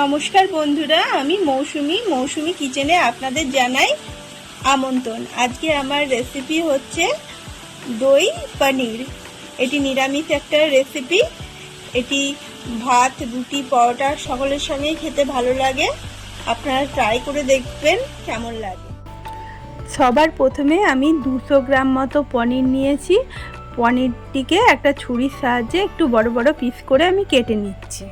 নমস্কার বন্ধুরা, আমি মৌসুমি। মৌসুমি কিচেনে আপনাদের জানাই আমন্ত্রণ। আজকে আমার রেসিপি হচ্ছে দই পনির। এটি নিরামিষ একটা রেসিপি এটি ভাত, রুটি, পরোটা সকলের সঙ্গেই খেতে ভালো লাগে। আপনারা ট্রাই করে দেখবেন কেমন লাগে। সবার প্রথমে আমি দুশো গ্রাম মতো পনির নিয়েছি। পনিরটিকে একটা ছুরির সাহায্যে একটু বড় বড় পিস করে আমি কেটে নিচ্ছি।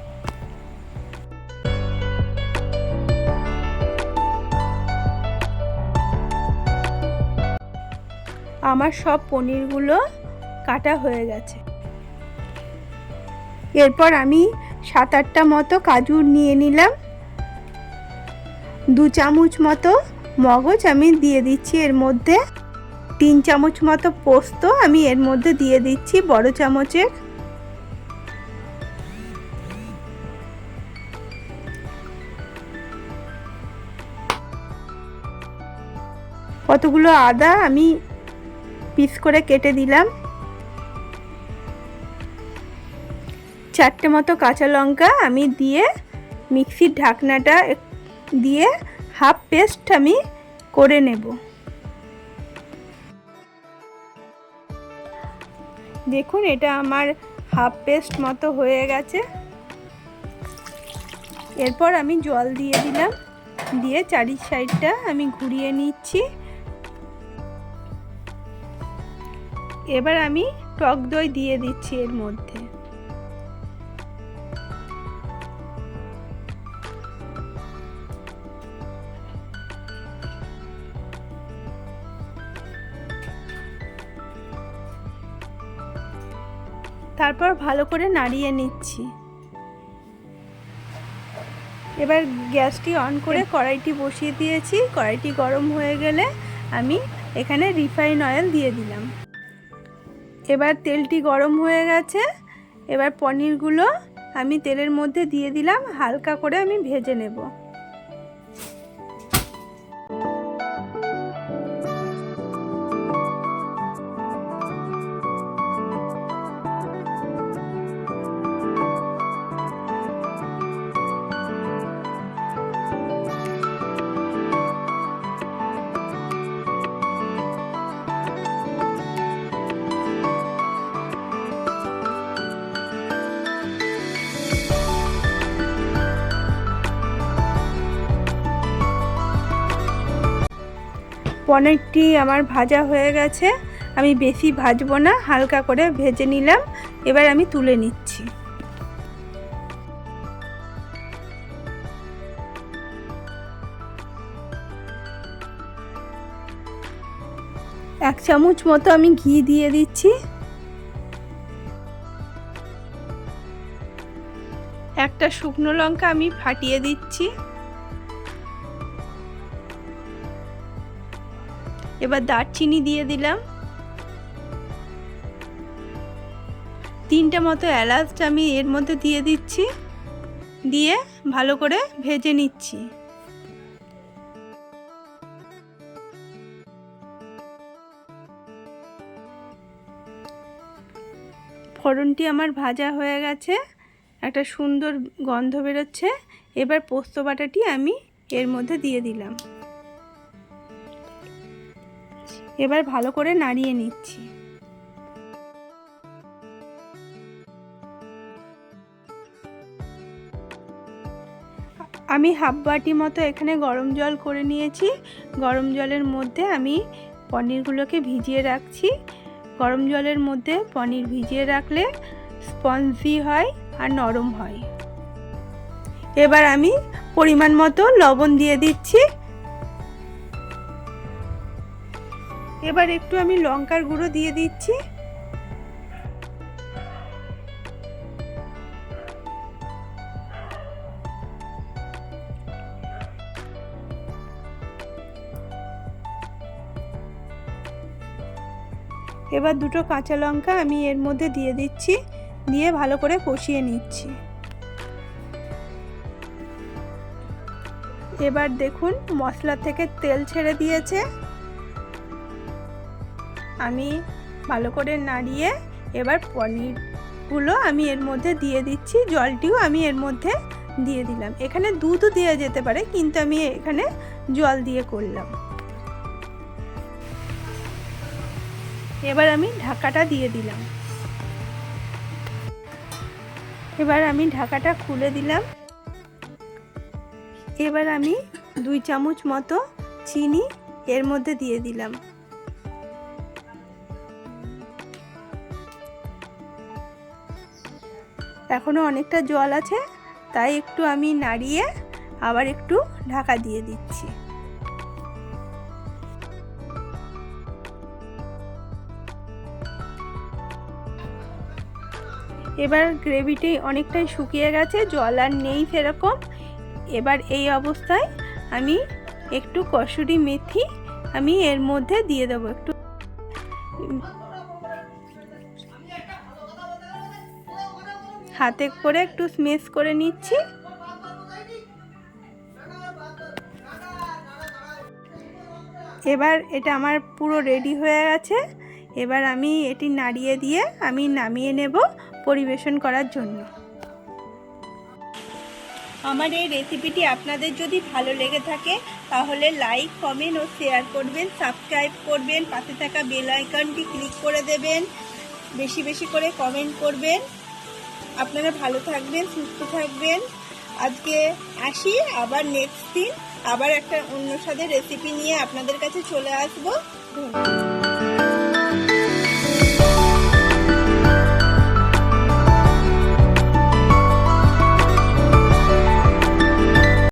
আমার সব পনিরগুলো কাটা হয়ে গেছে। এরপর আমি সাত আটটা মতো কাজু নিয়ে নিলাম। দু চামচ মতো মগজ আমি দিয়ে দিচ্ছি এর মধ্যে। তিন চামচ মতো পোস্ত আমি এর মধ্যে দিয়ে দিচ্ছি বড় চামচের। কতগুলো আদা আমি পিস করে কেটে দিলাম। চারটে মতো কাঁচা লঙ্কা আমি দিয়ে মিক্সির ঢাকনাটা দিয়ে হাফ পেস্ট আমি করে নেব। দেখুন, এটা আমার হাফ পেস্ট মতো হয়ে গেছে। এরপর আমি জল দিয়ে দিলাম। দিয়ে চারি সাইডটা আমি ঘুরিয়ে নিচ্ছি। এবার আমি টক দই দিয়ে দিচ্ছি এর মধ্যে। তারপর ভালো করে নাড়িয়ে নিচ্ছি। এবার গ্যাসটি অন করে কড়াইটি বসিয়ে দিয়েছি। কড়াইটি গরম হয়ে গেলে আমি এখানে রিফাইন অয়েল দিয়ে দিলাম। এবার তেলটি গরম হয়ে গেছে। এবার পনিরগুলো আমি তেলের মধ্যে দিয়ে দিলাম, হালকা করে আমি ভেজে নেব। পনিরটি আমার ভাজা হয়ে গেছে। আমি বেশি ভাজবো না, হালকা করে ভেজে নিলাম। এবার আমি তুলে নিচ্ছি। এক চামচ মতো আমি ঘি দিয়ে দিচ্ছি। একটা শুকনো লঙ্কা আমি ফাটিয়ে দিচ্ছি। এবার দারচিনি দিয়ে দিলাম। তিনটে মতো এলাচ আমি এর মধ্যে দিয়ে দিচ্ছি। দিয়ে ভালো করে ভেজে নিচ্ছি। ফোড়নটি আমার ভাজা হয়ে গেছে, একটা সুন্দর গন্ধ বেরোচ্ছে। এবার পোস্ত বাটাটি আমি এর মধ্যে দিয়ে দিলাম। এবার ভালো করে নাড়িয়ে নিচ্ছি। আমি হাফ বাটি মতো এখানে গরম জল করে নিয়েছি। গরম জলের মধ্যে আমি পনিরগুলোকে ভিজিয়ে রাখছি। গরম জলের মধ্যে পনির ভিজিয়ে রাখলে স্পঞ্জি হয় আর নরম হয়। এবার আমি পরিমাণ মতো লবণ দিয়ে দিচ্ছি। এবার একটু আমি লঙ্কার গুঁড়ো দিয়ে দিচ্ছি। এবার দুটো কাঁচা লঙ্কা আমি এর মধ্যে দিয়ে দিচ্ছি, দিয়ে ভালো করে কষিয়ে নিচ্ছি। এবার দেখুন মশলা থেকে তেল ছেড়ে দিয়েছে। আমি ভালো করে নাড়িয়ে এবার পনিরগুলো আমি এর মধ্যে দিয়ে দিচ্ছি। জলটিও আমি এর মধ্যে দিয়ে দিলাম। এখানে দুধও দেওয়া যেতে পারে, কিন্তু আমি এখানে জল দিয়ে করলাম। এবার আমি ঢাকাটা দিয়ে দিলাম। এবার আমি ঢাকাটা খুলে দিলাম। এবার আমি দুই চামচ মতো চিনি এর মধ্যে দিয়ে দিলাম। এখনও অনেকটা জল আছে, তাই একটু আমি নাড়িয়ে আবার একটু ঢাকা দিয়ে দিচ্ছি। এবার গ্রেভিটি অনেকটাই শুকিয়ে গেছে, জল আর নেই সেরকম। এবার এই অবস্থায় আমি একটু কসুরি মেথি আমি এর মধ্যে দিয়ে দেবো একটু। হাতে করে একটু স্মেস করে নিচ্ছি। এবার এটা আমার পুরো রেডি হয়ে গেছে। এবার আমি এটি নাড়িয়ে দিয়ে আমি নামিয়ে নেব পরিবেশন করার জন্য। আমার এই রেসিপিটি আপনাদের যদি ভালো লেগে থাকে, তাহলে লাইক কমেন্ট ও শেয়ার করবেন সাবস্ক্রাইব করবেন, পাশে থাকা বেল আইকনটি ক্লিক করে দেবেন, বেশি বেশি করে কমেন্ট করবেন। আপনারা ভালো থাকবেন, সুস্থ থাকবেন। আজকে আসি, আবার নেক্সট দিন আবার একটা অন্য স্বাদের রেসিপি নিয়ে আপনাদের কাছে চলে আসব। ধন্যবাদ।